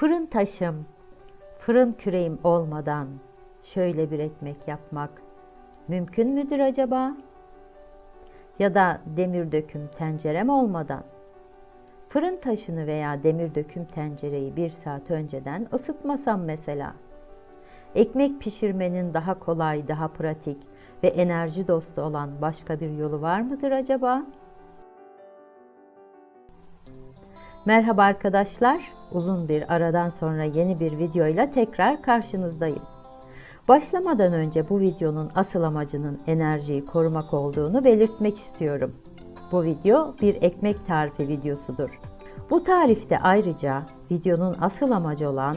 Fırın taşım, fırın küreğim olmadan şöyle bir ekmek yapmak mümkün müdür acaba? Ya da demir döküm tencerem olmadan fırın taşını veya demir döküm tencereyi bir saat önceden ısıtmasam mesela. Ekmek pişirmenin daha kolay, daha pratik ve enerji dostu olan başka bir yolu var mıdır acaba? Merhaba arkadaşlar. Uzun bir aradan sonra yeni bir videoyla tekrar karşınızdayım. Başlamadan önce bu videonun asıl amacının enerjiyi korumak olduğunu belirtmek istiyorum. Bu video bir ekmek tarifi videosudur. Bu tarifte ayrıca videonun asıl amacı olan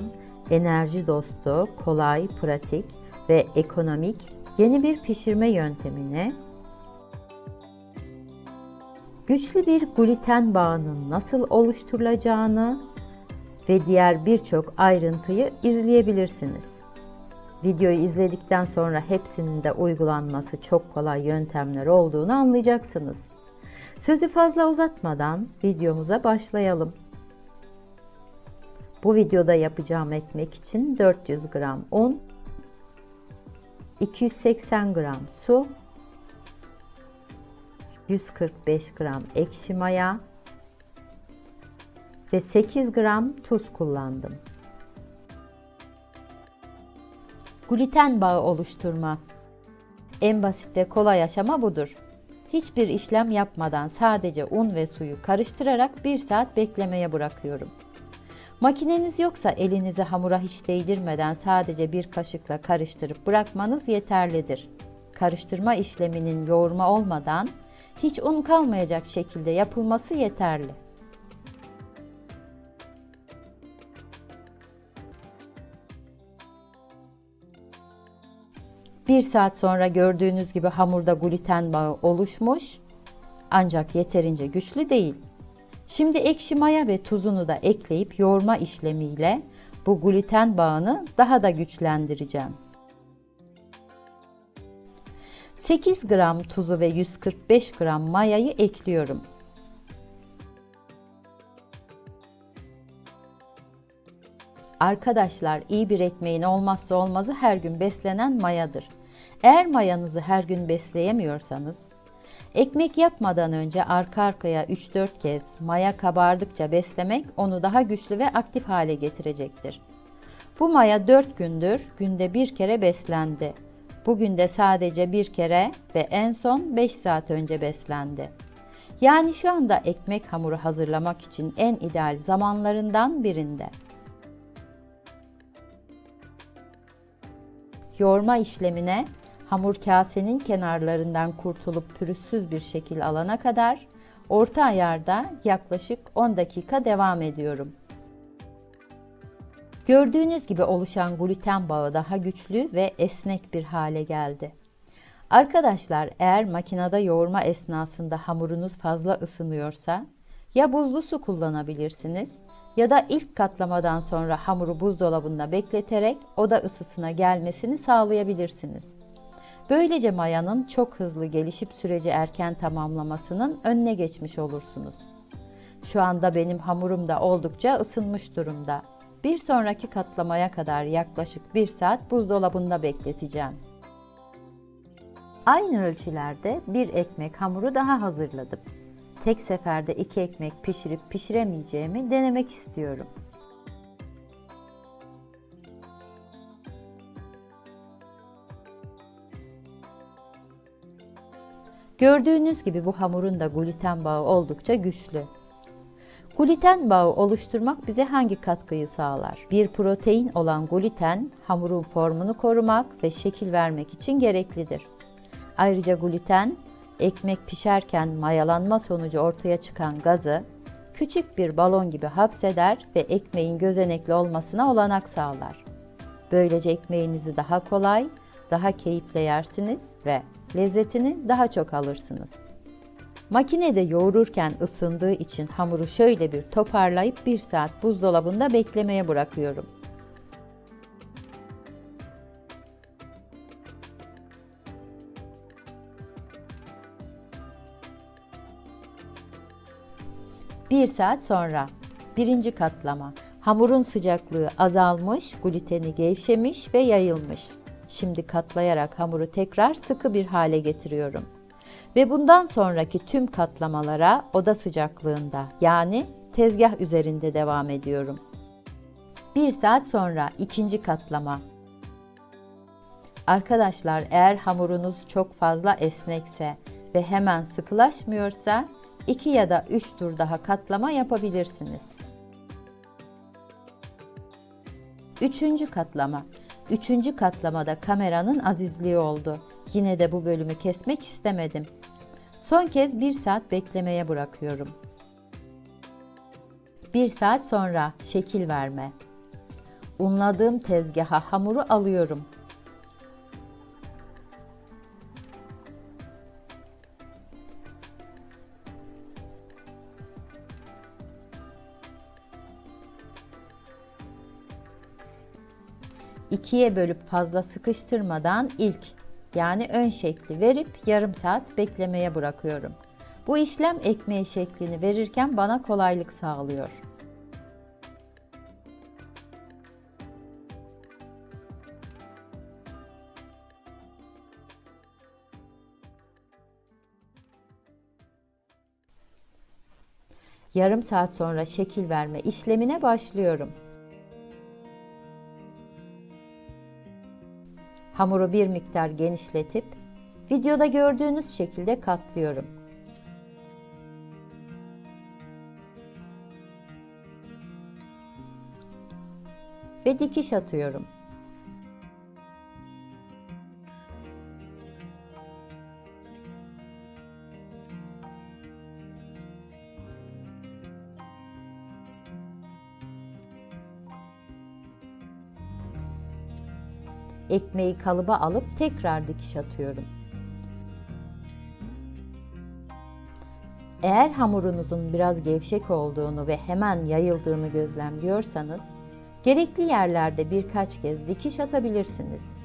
enerji dostu, kolay, pratik ve ekonomik yeni bir pişirme yöntemini güçlü bir gluten bağının nasıl oluşturulacağını ve diğer birçok ayrıntıyı izleyebilirsiniz. Videoyu izledikten sonra hepsinin de uygulanması çok kolay yöntemler olduğunu anlayacaksınız. Sözü fazla uzatmadan videomuza başlayalım. Bu videoda yapacağım ekmek için 400 gram un, 280 gram su, 145 gram ekşi maya ve 8 gram tuz kullandım. Gluten bağı oluşturma. En basit ve kolay aşama budur. Hiçbir işlem yapmadan sadece un ve suyu karıştırarak 1 saat beklemeye bırakıyorum. Makineniz yoksa elinizi hamura hiç değdirmeden sadece bir kaşıkla karıştırıp bırakmanız yeterlidir. Karıştırma işleminin yoğurma olmadan hiç un kalmayacak şekilde yapılması yeterli. Bir saat sonra gördüğünüz gibi hamurda gluten bağı oluşmuş ancak yeterince güçlü değil. Şimdi ekşi maya ve tuzunu da ekleyip yoğurma işlemiyle bu gluten bağını daha da güçlendireceğim. 8 gram tuzu ve 145 gram mayayı ekliyorum. Arkadaşlar iyi bir ekmeğin olmazsa olmazı her gün beslenen mayadır. Eğer mayanızı her gün besleyemiyorsanız, ekmek yapmadan önce arka arkaya 3-4 kez maya kabardıkça beslemek onu daha güçlü ve aktif hale getirecektir. Bu maya 4 gündür günde bir kere beslendi. Bugün de sadece bir kere ve en son 5 saat önce beslendi. Yani şu anda ekmek hamuru hazırlamak için en ideal zamanlarından birinde. Yoğurma işlemine hamur kasenin kenarlarından kurtulup pürüzsüz bir şekil alana kadar orta ayarda yaklaşık 10 dakika devam ediyorum. Gördüğünüz gibi oluşan gluten bağı daha güçlü ve esnek bir hale geldi. Arkadaşlar eğer makinede yoğurma esnasında hamurunuz fazla ısınıyorsa ya buzlu su kullanabilirsiniz ya da ilk katlamadan sonra hamuru buzdolabında bekleterek oda ısısına gelmesini sağlayabilirsiniz. Böylece mayanın çok hızlı gelişip süreci erken tamamlamasının önüne geçmiş olursunuz. Şu anda benim hamurum da oldukça ısınmış durumda. Bir sonraki katlamaya kadar yaklaşık 1 saat buzdolabında bekleteceğim. Aynı ölçülerde bir ekmek hamuru daha hazırladım. Tek seferde iki ekmek pişirip pişiremeyeceğimi denemek istiyorum. Gördüğünüz gibi bu hamurun da gluten bağı oldukça güçlü. Gluten bağı oluşturmak bize hangi katkıyı sağlar? Bir protein olan gluten hamurun formunu korumak ve şekil vermek için gereklidir. Ayrıca gluten ekmek pişerken mayalanma sonucu ortaya çıkan gazı küçük bir balon gibi hapseder ve ekmeğin gözenekli olmasına olanak sağlar. Böylece ekmeğinizi daha kolay, daha keyifle yersiniz ve lezzetini daha çok alırsınız. Makinede yoğururken ısındığı için hamuru şöyle bir toparlayıp 1 saat buzdolabında beklemeye bırakıyorum. Bir saat sonra birinci katlama Hamurun sıcaklığı azalmış, gluteni gevşemiş ve yayılmış. Şimdi katlayarak hamuru tekrar sıkı bir hale getiriyorum. Ve bundan sonraki tüm katlamalara oda sıcaklığında yani tezgah üzerinde devam ediyorum. Bir saat sonra ikinci katlama. Arkadaşlar eğer hamurunuz çok fazla esnekse ve hemen sıkılaşmıyorsa 2 ya da 3 tur daha katlama yapabilirsiniz. Üçüncü katlama. Üçüncü katlamada kameranın azizliği oldu. Yine de bu bölümü kesmek istemedim. Son kez bir saat beklemeye bırakıyorum. Bir saat sonra şekil verme. Unladığım tezgaha hamuru alıyorum. İkiye bölüp fazla sıkıştırmadan ilk yani ön şekli verip yarım saat beklemeye bırakıyorum. Bu işlem ekmeği şeklini verirken bana kolaylık sağlıyor. Yarım saat sonra şekil verme işlemine başlıyorum. Hamuru bir miktar genişletip videoda gördüğünüz şekilde katlıyorum. Ve dikiş atıyorum. Ekmeği kalıba alıp tekrar dikiş atıyorum. Eğer hamurunuzun biraz gevşek olduğunu ve hemen yayıldığını gözlemliyorsanız, gerekli yerlerde birkaç kez dikiş atabilirsiniz.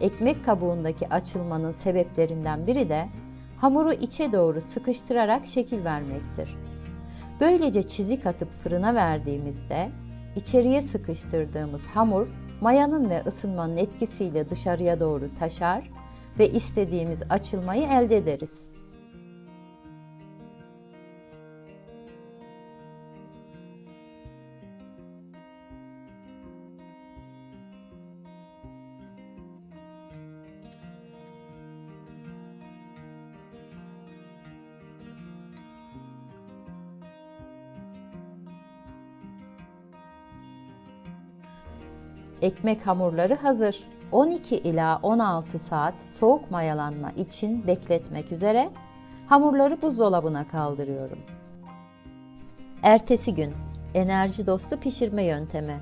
Ekmek kabuğundaki açılmanın sebeplerinden biri de hamuru içe doğru sıkıştırarak şekil vermektir. Böylece çizik atıp fırına verdiğimizde içeriye sıkıştırdığımız hamur mayanın ve ısınmanın etkisiyle dışarıya doğru taşar ve istediğimiz açılmayı elde ederiz. Ekmek hamurları hazır. 12 ila 16 saat soğuk mayalanma için bekletmek üzere hamurları buzdolabına kaldırıyorum. Ertesi gün enerji dostu pişirme yöntemi.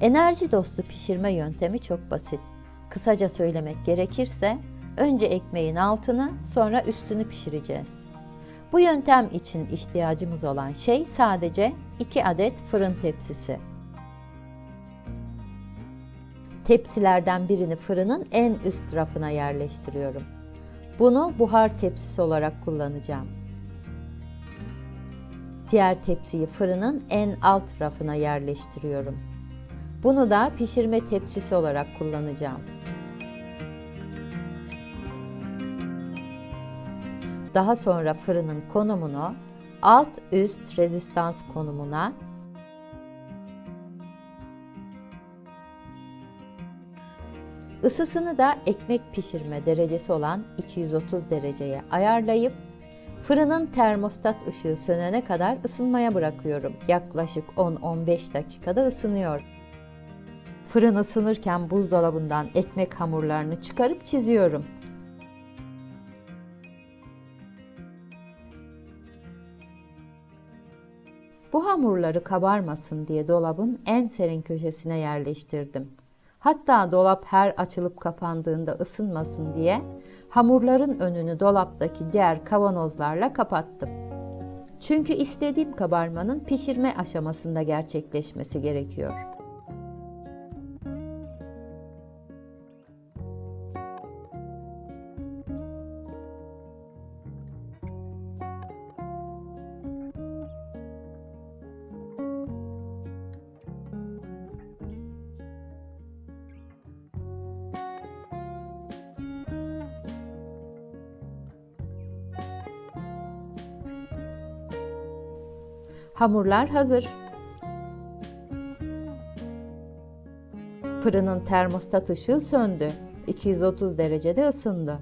Enerji dostu pişirme yöntemi çok basit. Kısaca söylemek gerekirse önce ekmeğin altını sonra üstünü pişireceğiz. Bu yöntem için ihtiyacımız olan şey sadece 2 adet fırın tepsisi. Tepsilerden birini fırının en üst rafına yerleştiriyorum. Bunu buhar tepsisi olarak kullanacağım. Diğer tepsiyi fırının en alt rafına yerleştiriyorum. Bunu da pişirme tepsisi olarak kullanacağım. Daha sonra fırının konumunu alt üst rezistans konumuna Isısını da ekmek pişirme derecesi olan 230 dereceye ayarlayıp fırının termostat ışığı sönene kadar ısınmaya bırakıyorum. Yaklaşık 10-15 dakikada ısınıyor. Fırın ısınırken buzdolabından ekmek hamurlarını çıkarıp çiziyorum. Bu hamurları kabarmasın diye dolabın en serin köşesine yerleştirdim. Hatta dolap her açılıp kapandığında ısınmasın diye hamurların önünü dolaptaki diğer kavanozlarla kapattım. Çünkü istediğim kabarmanın pişirme aşamasında gerçekleşmesi gerekiyor. Hamurlar hazır. Fırının termostat ışığı söndü. 230 derecede ısındı.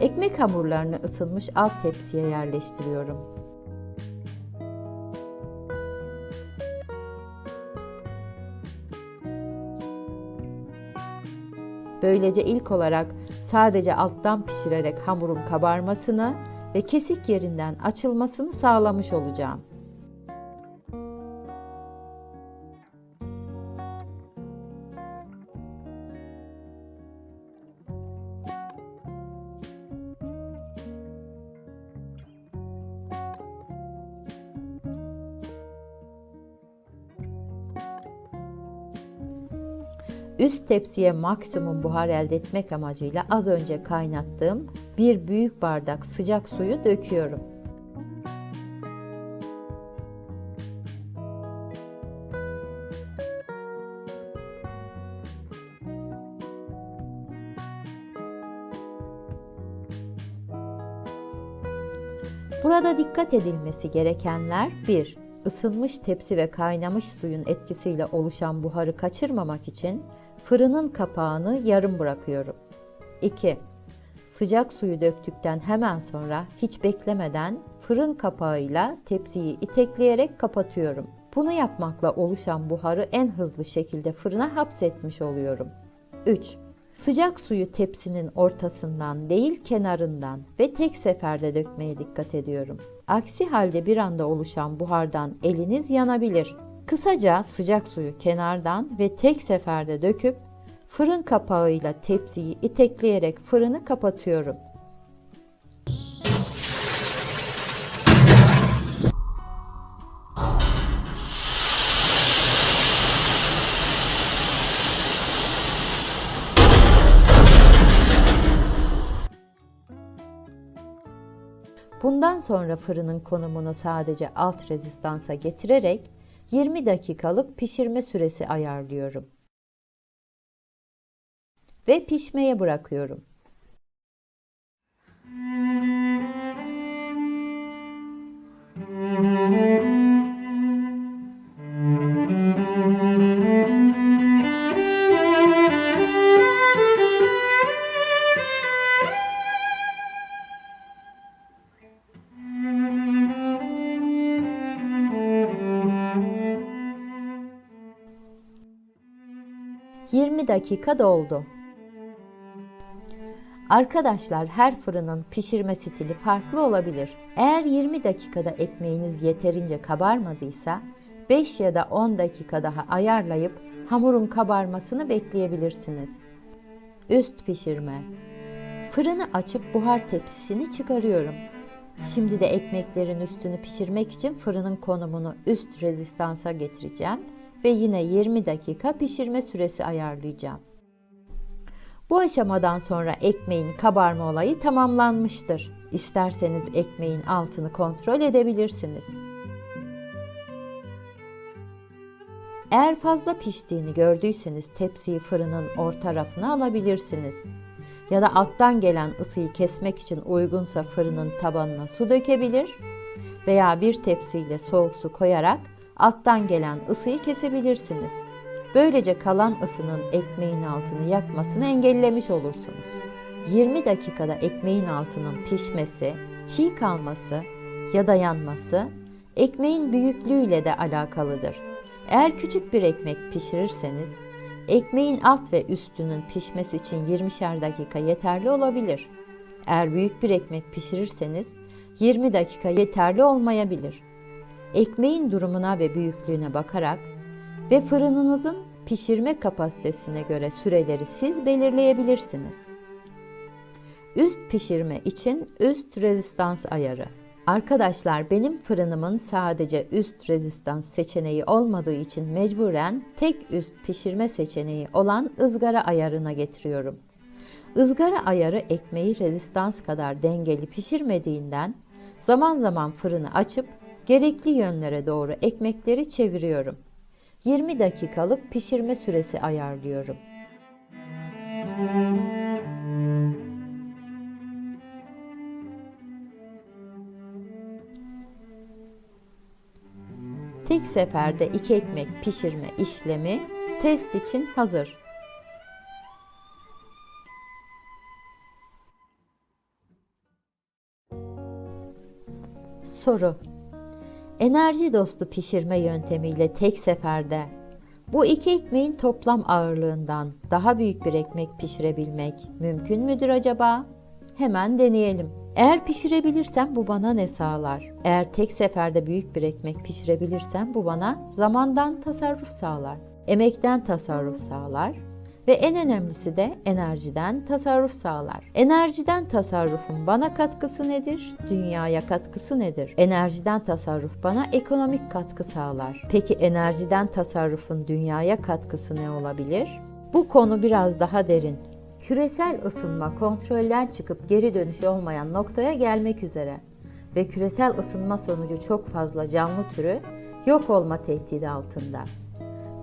Ekmek hamurlarını ısınmış alt tepsiye yerleştiriyorum. Böylece ilk olarak sadece alttan pişirerek hamurun kabarmasını ve kesik yerinden açılmasını sağlamış olacağım. Üst tepsiye maksimum buhar elde etmek amacıyla az önce kaynattığım bir büyük bardak sıcak suyu döküyorum. Burada dikkat edilmesi gerekenler 1. Isınmış tepsi ve kaynamış suyun etkisiyle oluşan buharı kaçırmamak için fırının kapağını yarım bırakıyorum. 2. Sıcak suyu döktükten hemen sonra hiç beklemeden fırın kapağıyla tepsiyi itekleyerek kapatıyorum. Bunu yapmakla oluşan buharı en hızlı şekilde fırına hapsetmiş oluyorum. 3. Sıcak suyu tepsinin ortasından değil kenarından ve tek seferde dökmeye dikkat ediyorum. Aksi halde bir anda oluşan buhardan eliniz yanabilir. Kısaca sıcak suyu kenardan ve tek seferde döküp fırın kapağıyla tepsiyi itekleyerek fırını kapatıyorum. Bundan sonra fırının konumunu sadece alt rezistansa getirerek 20 dakikalık pişirme süresi ayarlıyorum. Ve pişmeye bırakıyorum. Yirmi dakika doldu. Arkadaşlar her fırının pişirme stili farklı olabilir. Eğer 20 dakikada ekmeğiniz yeterince kabarmadıysa 5 ya da 10 dakika daha ayarlayıp hamurun kabarmasını bekleyebilirsiniz. Üst pişirme. Fırını açıp buhar tepsisini çıkarıyorum. Şimdi de ekmeklerin üstünü pişirmek için fırının konumunu üst rezistansa getireceğim ve yine 20 dakika pişirme süresi ayarlayacağım. Bu aşamadan sonra ekmeğin kabarma olayı tamamlanmıştır. İsterseniz ekmeğin altını kontrol edebilirsiniz. Eğer fazla piştiğini gördüyseniz tepsiyi fırının orta rafına alabilirsiniz. Ya da alttan gelen ısıyı kesmek için uygunsa fırının tabanına su dökebilir veya bir tepsiyle soğuk su koyarak alttan gelen ısıyı kesebilirsiniz. Böylece kalan ısının ekmeğin altını yakmasını engellemiş olursunuz. 20 dakikada ekmeğin altının pişmesi, çiğ kalması ya da yanması ekmeğin büyüklüğüyle de alakalıdır. Eğer küçük bir ekmek pişirirseniz ekmeğin alt ve üstünün pişmesi için 20'şer dakika yeterli olabilir. Eğer büyük bir ekmek pişirirseniz 20 dakika yeterli olmayabilir. Ekmeğin durumuna ve büyüklüğüne bakarak ve fırınınızın pişirme kapasitesine göre süreleri siz belirleyebilirsiniz. Üst pişirme için üst rezistans ayarı. Arkadaşlar benim fırınımın sadece üst rezistans seçeneği olmadığı için mecburen tek üst pişirme seçeneği olan ızgara ayarına getiriyorum. Izgara ayarı ekmeği rezistans kadar dengeli pişirmediğinden zaman zaman fırını açıp gerekli yönlere doğru ekmekleri çeviriyorum. 20 dakikalık pişirme süresi ayarlıyorum. tek seferde iki ekmek pişirme işlemi test için hazır. Soru Enerji dostu pişirme yöntemiyle tek seferde bu iki ekmeğin toplam ağırlığından daha büyük bir ekmek pişirebilmek mümkün müdür acaba? Hemen deneyelim. Eğer pişirebilirsem bu bana ne sağlar? Eğer tek seferde büyük bir ekmek pişirebilirsem bu bana zamandan tasarruf sağlar. Emekten tasarruf sağlar ve en önemlisi de enerjiden tasarruf sağlar. Enerjiden tasarrufun bana katkısı nedir? Dünyaya katkısı nedir? Enerjiden tasarruf bana ekonomik katkı sağlar. Peki enerjiden tasarrufun dünyaya katkısı ne olabilir? Bu konu biraz daha derin. Küresel ısınma kontrolden çıkıp geri dönüşü olmayan noktaya gelmek üzere ve küresel ısınma sonucu çok fazla canlı türü yok olma tehdidi altında.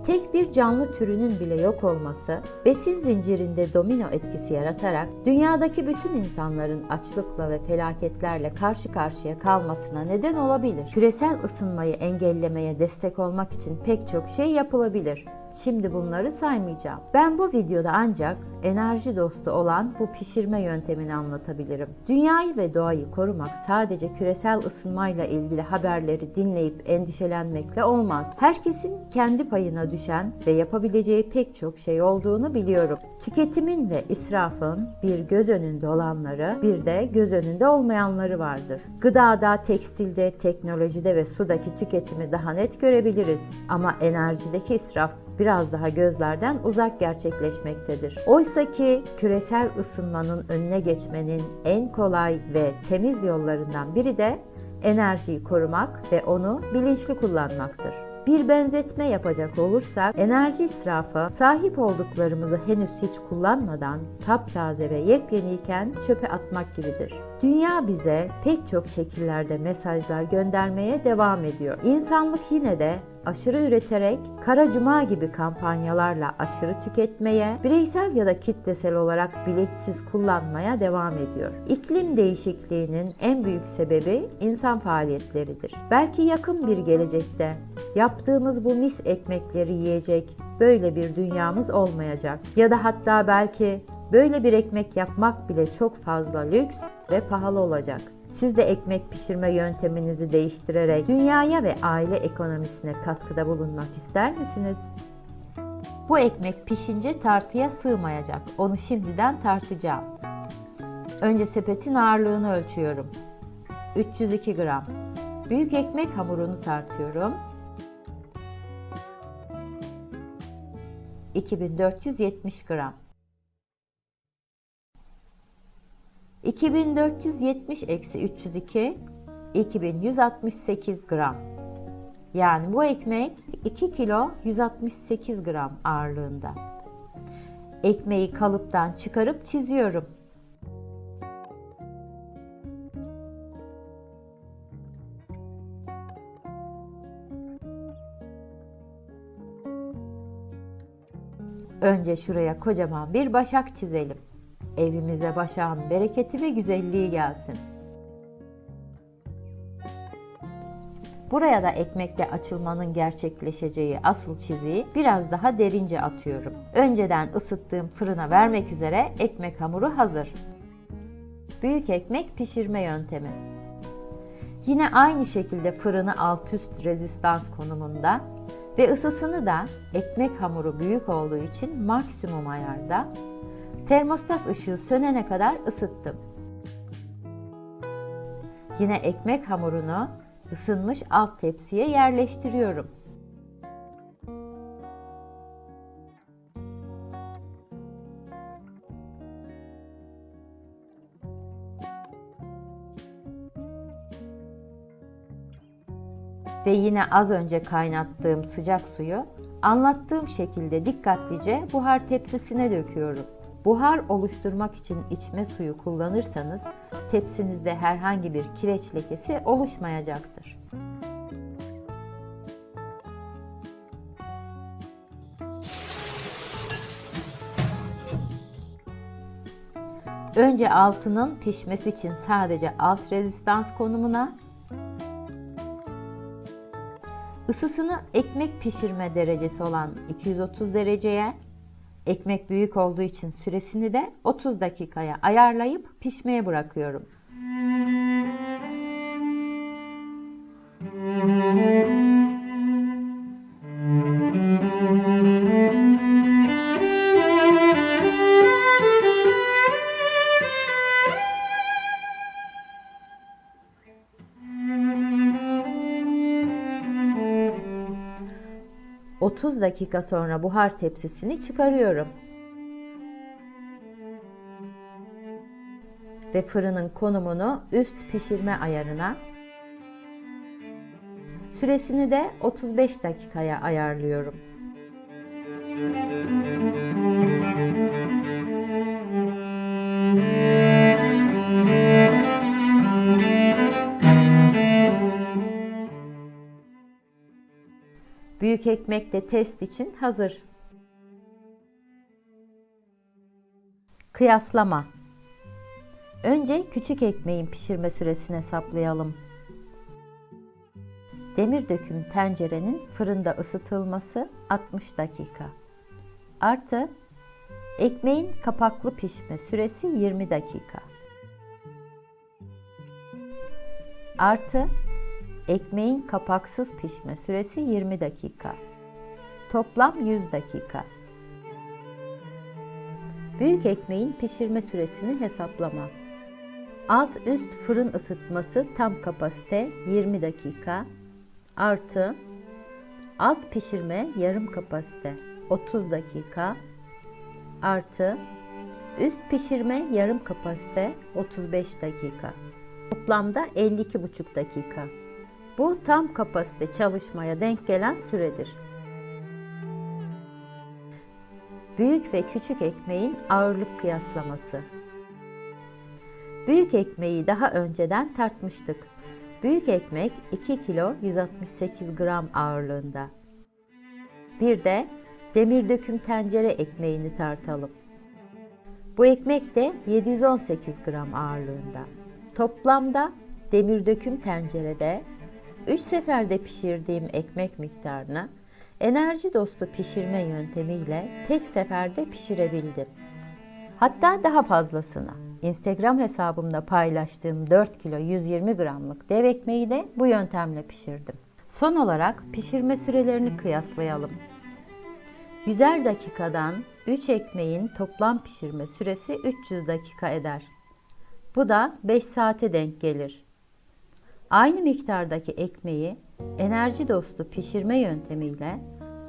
Tek bir canlı türünün bile yok olması, besin zincirinde domino etkisi yaratarak dünyadaki bütün insanların açlıkla ve felaketlerle karşı karşıya kalmasına neden olabilir. Küresel ısınmayı engellemeye destek olmak için pek çok şey yapılabilir. Şimdi bunları saymayacağım. Ben bu videoda ancak enerji dostu olan bu pişirme yöntemini anlatabilirim. Dünyayı ve doğayı korumak sadece küresel ısınmayla ilgili haberleri dinleyip endişelenmekle olmaz. Herkesin kendi payına düşen ve yapabileceği pek çok şey olduğunu biliyorum. Tüketimin ve israfın bir göz önünde olanları, bir de göz önünde olmayanları vardır. Gıdada, tekstilde, teknolojide ve sudaki tüketimi daha net görebiliriz. Ama enerjideki israf biraz daha gözlerden uzak gerçekleşmektedir. Oysa ki küresel ısınmanın önüne geçmenin en kolay ve temiz yollarından biri de enerjiyi korumak ve onu bilinçli kullanmaktır. Bir benzetme yapacak olursak enerji israfı sahip olduklarımızı henüz hiç kullanmadan taptaze ve yepyeniyken çöpe atmak gibidir. Dünya bize pek çok şekillerde mesajlar göndermeye devam ediyor. İnsanlık yine de aşırı üreterek Kara Cuma gibi kampanyalarla aşırı tüketmeye, bireysel ya da kitlesel olarak bilinçsiz kullanmaya devam ediyor. İklim değişikliğinin en büyük sebebi insan faaliyetleridir. Belki yakın bir gelecekte yaptığımız bu mis ekmekleri yiyecek böyle bir dünyamız olmayacak. Ya da hatta belki böyle bir ekmek yapmak bile çok fazla lüks ve pahalı olacak. Siz de ekmek pişirme yönteminizi değiştirerek dünyaya ve aile ekonomisine katkıda bulunmak ister misiniz? Bu ekmek pişince tartıya sığmayacak. Onu şimdiden tartacağım. Önce sepetin ağırlığını ölçüyorum. 302 gram. Büyük ekmek hamurunu tartıyorum. 2470 gram. 2470 eksi 302 2168 gram. Yani bu ekmek 2 kilo 168 gram ağırlığında. Ekmeği kalıptan çıkarıp çiziyorum. Önce şuraya kocaman bir başak çizelim. Evimize başağın bereketi ve güzelliği gelsin. Buraya da ekmekle açılmanın gerçekleşeceği asıl çiziyi biraz daha derince atıyorum. Önceden ısıttığım fırına vermek üzere ekmek hamuru hazır. Büyük ekmek pişirme yöntemi. Yine aynı şekilde fırını alt üst rezistans konumunda ve ısısını da ekmek hamuru büyük olduğu için maksimum ayarda termostat ışığı sönene kadar ısıttım. Yine ekmek hamurunu ısınmış alt tepsiye yerleştiriyorum. Ve yine az önce kaynattığım sıcak suyu anlattığım şekilde dikkatlice buhar tepsisine döküyorum. Buhar oluşturmak için içme suyu kullanırsanız tepsinizde herhangi bir kireç lekesi oluşmayacaktır. Önce altının pişmesi için sadece alt rezistans konumuna Isısını ekmek pişirme derecesi olan 230 dereceye, ekmek büyük olduğu için süresini de 30 dakikaya ayarlayıp pişmeye bırakıyorum. ...30 dakika sonra buhar tepsisini çıkarıyorum. Ve fırının konumunu üst pişirme ayarına... ...süresini de 35 dakikaya ayarlıyorum. Büyük ekmek de test için hazır. Kıyaslama. Önce küçük ekmeğin pişirme süresini hesaplayalım. Demir döküm tencerenin fırında ısıtılması 60 dakika. Artı ekmeğin kapaklı pişme süresi 20 dakika. Artı ekmeğin kapaksız pişme süresi 20 dakika. Toplam 100 dakika. Büyük ekmeğin pişirme süresini hesaplama. Alt üst fırın ısıtması tam kapasite 20 dakika artı alt pişirme yarım kapasite 30 dakika artı üst pişirme yarım kapasite 35 dakika. Toplamda 52,5 dakika. Bu tam kapasite çalışmaya denk gelen süredir. Büyük ve küçük ekmeğin ağırlık kıyaslaması. Büyük ekmeği daha önceden tartmıştık. Büyük ekmek 2 kilo 168 gram ağırlığında. Bir de demir döküm tencere ekmeğini tartalım. Bu ekmek de 718 gram ağırlığında. Toplamda demir döküm tencerede 3 seferde pişirdiğim ekmek miktarını enerji dostu pişirme yöntemiyle tek seferde pişirebildim. Hatta daha fazlasını. Instagram hesabımda paylaştığım 4 kilo 120 gramlık dev ekmeği de bu yöntemle pişirdim. Son olarak pişirme sürelerini kıyaslayalım. 100'er dakikadan 3 ekmeğin toplam pişirme süresi 300 dakika eder. Bu da 5 saate denk gelir. Aynı miktardaki ekmeği enerji dostu pişirme yöntemiyle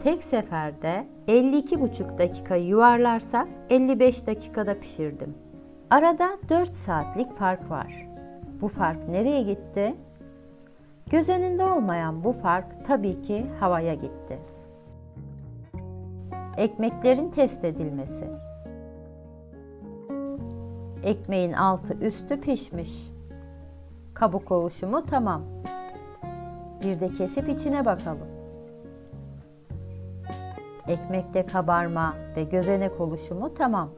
tek seferde 52,5 dakika yuvarlarsak 55 dakikada pişirdim. Arada 4 saatlik fark var. Bu fark nereye gitti? Göz önünde olmayan bu fark tabii ki havaya gitti. Ekmeklerin test edilmesi. Ekmeğin altı üstü pişmiş. Kabuk oluşumu tamam. Bir de kesip içine bakalım. Ekmekte kabarma ve gözenek oluşumu tamam.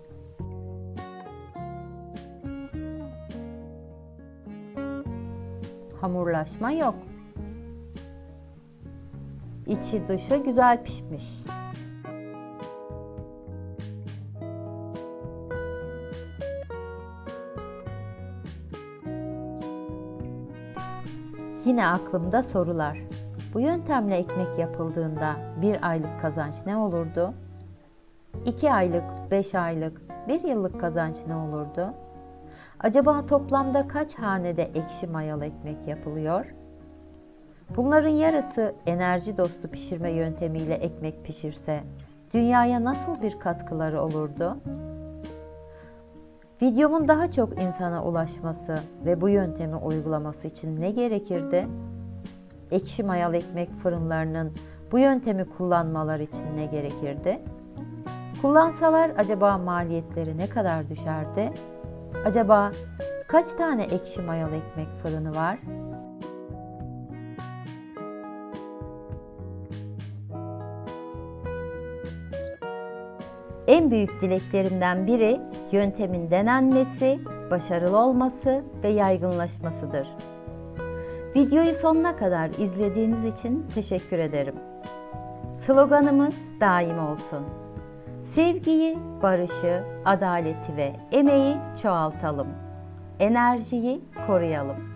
Hamurlaşma yok. İçi dışı güzel pişmiş. Yine aklımda sorular. Bu yöntemle ekmek yapıldığında bir aylık kazanç ne olurdu? 2 aylık, 5 aylık, 1 yıllık kazanç ne olurdu? Acaba toplamda kaç hanede ekşi mayalı ekmek yapılıyor? Bunların yarısı enerji dostu pişirme yöntemiyle ekmek pişirse dünyaya nasıl bir katkıları olurdu? Videomun daha çok insana ulaşması ve bu yöntemi uygulaması için ne gerekirdi? Ekşi mayalı ekmek fırınlarının bu yöntemi kullanmaları için ne gerekirdi? Kullansalar acaba maliyetleri ne kadar düşerdi? Acaba kaç tane ekşi mayalı ekmek fırını var? En büyük dileklerimden biri yöntemin denenmesi, başarılı olması ve yaygınlaşmasıdır. Videoyu sonuna kadar izlediğiniz için teşekkür ederim. Sloganımız daim olsun. Sevgiyi, barışı, adaleti ve emeği çoğaltalım. Enerjiyi koruyalım.